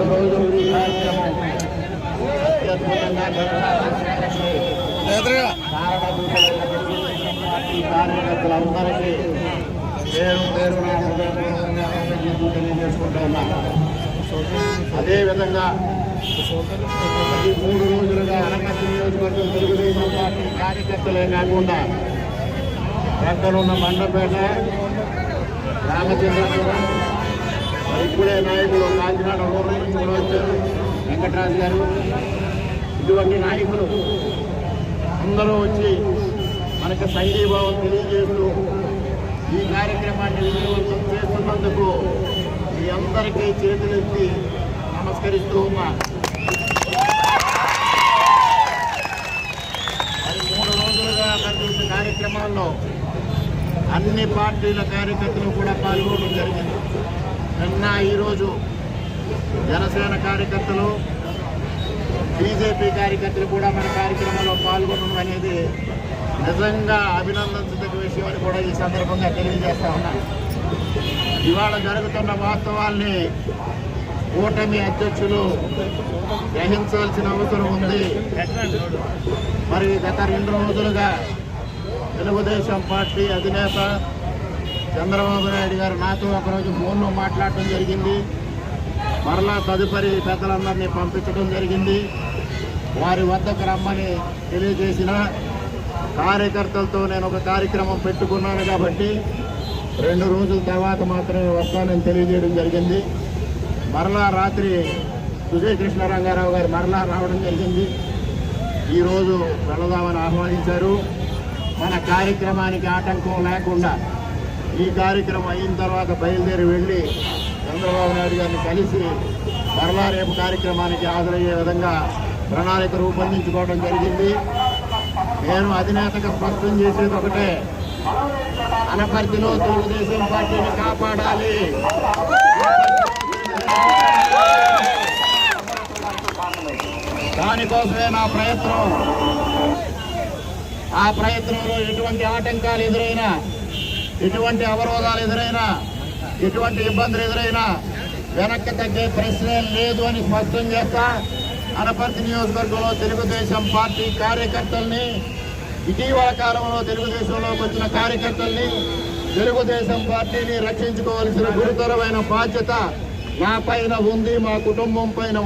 మూడు రోజులు కార్యక్రమం పార్టీ కార్యకర్తలందరికీ పేరు పేరు తెలియజేసుకుంటూ ఉన్నాను అదేవిధంగా ఈ మూడు రోజులుగా అనపతి నియోజకవర్గం తెలుగుదేశం పార్టీ కార్యకర్తలే కాకుండా ప్రక్కనున్న మండపేట రామచంద్రపురం ఇప్పుడే నాయకులు కాకినాడ రూరల్ నుంచి కూడా వచ్చారు. వెంకటరాజు గారు ఇటువంటి నాయకులు అందరూ వచ్చి మనకి సంఘీభావం తెలియజేస్తూ ఈ కార్యక్రమాన్ని విజయవంతం చేస్తున్నందుకు మీ అందరికీ చేతులెత్తి నమస్కరిస్తూ ఉన్నా. మూడు రోజులుగా జరుగుతున్న కార్యక్రమాల్లో అన్ని పార్టీల కార్యకర్తలు కూడా పాల్గొనడం జరిగింది. నిన్న ఈరోజు జనసేన కార్యకర్తలు బీజేపీ కార్యకర్తలు కూడా మన కార్యక్రమంలో పాల్గొనడం అనేది నిజంగా అభినందించదగ్గ విషయం అని కూడా ఈ సందర్భంగా తెలియజేస్తా ఉన్నాను ఇవాళ జరుగుతున్న వాస్తవాల్ని కూటమి అధ్యక్షులు గ్రహించాల్సిన అవసరం ఉంది. మరి గత రెండు రోజులుగా తెలుగుదేశం పార్టీ అధినేత చంద్రబాబు నాయుడు గారు నాతో ఒకరోజు ఫోన్లో మాట్లాడటం జరిగింది. మరలా తదుపరి పెద్దలందరినీ పంపించడం జరిగింది. వారి వద్దకు రమ్మని తెలియజేసిన కార్యకర్తలతో నేను ఒక కార్యక్రమం పెట్టుకున్నాను కాబట్టి రెండు రోజుల తర్వాత మాత్రమే వస్తానని తెలియజేయడం జరిగింది. మరలా రాత్రి సుజయ్ కృష్ణ రంగారావు గారు మరలా రావడం జరిగింది. ఈరోజు వెళదామని ఆహ్వానించారు. మన కార్యక్రమానికి ఆటంకం లేకుండా ఈ కార్యక్రమం అయిన తర్వాత బయలుదేరి వెళ్ళి చంద్రబాబు నాయుడు గారిని కలిసి మరలా రేపు కార్యక్రమానికి హాజరయ్యే విధంగా ప్రణాళిక రూపొందించుకోవడం జరిగింది. నేను అధినేతగా స్పష్టం చేసేది ఒకటే అనపర్తిలో తెలుగుదేశం పార్టీని కాపాడాలి. దానికోసమే నా ప్రయత్నం. ఆ ప్రయత్నంలో ఎటువంటి ఆటంకాలు ఎదురైనా ఎటువంటి అవరోధాలు ఎదురైనా ఎటువంటి ఇబ్బందులు ఎదురైనా వెనక్కి తగ్గే ప్రశ్నే లేదు అని స్పష్టం చేస్తా. అనపర్తి నియోజకవర్గంలో తెలుగుదేశం పార్టీ కార్యకర్తల్ని ఇటీవల కాలంలో తెలుగుదేశంలోకి వచ్చిన కార్యకర్తల్ని తెలుగుదేశం పార్టీని రక్షించుకోవాల్సిన గురుతరమైన బాధ్యత నా పైన ఉంది మా కుటుంబం పైన